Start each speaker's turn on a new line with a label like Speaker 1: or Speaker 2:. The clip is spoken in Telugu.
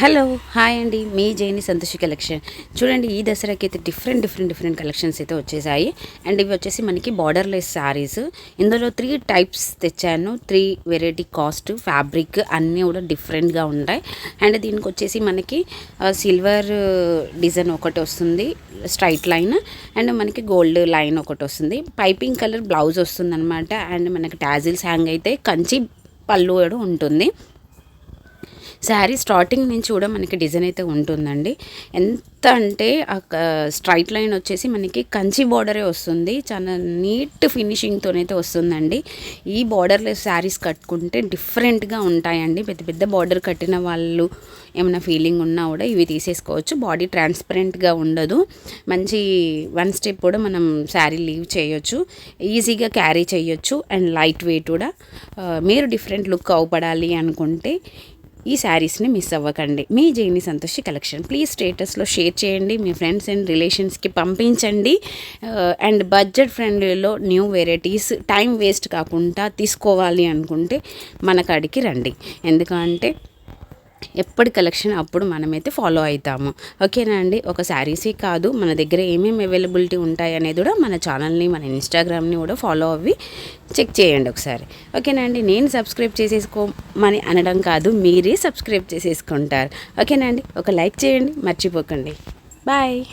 Speaker 1: హలో హాయ్ అండి. మీ జైని సంతోషి కలెక్షన్. చూడండి ఈ దసరాకి అయితే డిఫరెంట్ డిఫరెంట్ డిఫరెంట్ కలెక్షన్స్ అయితే వచ్చేసాయి. అండ్ ఇవి వచ్చేసి మనకి బార్డర్లెస్ శారీస్ ఇందులో త్రీ టైప్స్ తెచ్చాను. త్రీ వెరైటీ కాస్ట్ ఫ్యాబ్రిక్ అన్నీ కూడా డిఫరెంట్గా ఉంటాయి. అండ్ దీనికి వచ్చేసి మనకి సిల్వర్ డిజైన్ ఒకటి వస్తుంది స్ట్రైట్ లైన్ అండ్ మనకి గోల్డ్ లైన్ ఒకటి వస్తుంది. పైపింగ్ కలర్ బ్లౌజ్ వస్తుంది అనమాట అండ్ మనకి టాజిల్స్ హ్యాంగ్ అయితే కంచి పళ్ళు కూడా ఉంటుంది. శారీ స్టార్టింగ్ నుంచి కూడా మనకి డిజైన్ అయితే ఉంటుందండి. ఎంత అంటే ఆ స్ట్రైట్ లైన్ వచ్చేసి మనకి కంచి బార్డరే వస్తుంది. చాలా నీట్ ఫినిషింగ్తోనైతే వస్తుందండి. ఈ బార్డర్లో శారీస్ కట్టుకుంటే డిఫరెంట్గా ఉంటాయండి. పెద్ద పెద్ద బార్డర్ కట్టిన వాళ్ళు ఏమైనా ఫీలింగ్ ఉన్నా కూడా ఇవి తీసేసుకోవచ్చు. బాడీ ట్రాన్స్పరెంట్గా ఉండదు. మంచి వన్ స్టెప్ కూడా మనం శారీ లీవ్ చేయొచ్చు. ఈజీగా క్యారీ చేయొచ్చు. అండ్ లైట్ వెయిట్ కూడా. మీరు డిఫరెంట్ లుక్ అవపడాలి అనుకుంటే ఈ శారీస్ని మిస్ అవ్వకండి. మీ జైని సంతోషి కలెక్షన్. ప్లీజ్ స్టేటస్లో షేర్ చేయండి. మీ ఫ్రెండ్స్ అండ్ రిలేషన్స్కి పంపించండి. Uh, అండ్ బడ్జెట్ ఫ్రెండ్లీలో న్యూ వెరైటీస్ టైం వేస్ట్ కాకుండా తీసుకోవాలి అనుకుంటే మన కాడికి రండి. ఎందుకంటే ఎప్పటి కలెక్షన్ అప్పుడు మనమైతే ఫాలో అవుతాము. ఓకేనా అండి? ఒక శారీసే కాదు మన దగ్గర ఏమేమి అవైలబిలిటీ ఉంటాయి అనేది కూడా మన ఛానల్ని మన ఇన్స్టాగ్రామ్ని కూడా ఫాలో అవ్వి చెక్ చేయండి ఒకసారి. ఓకేనా అండి? నేను సబ్స్క్రైబ్ చేసేసుకోమని అనడం కాదు మీరే సబ్స్క్రైబ్ చేసేసుకుంటారు. ఓకేనా అండి? ఒక లైక్ చేయండి మర్చిపోకండి. బాయ్.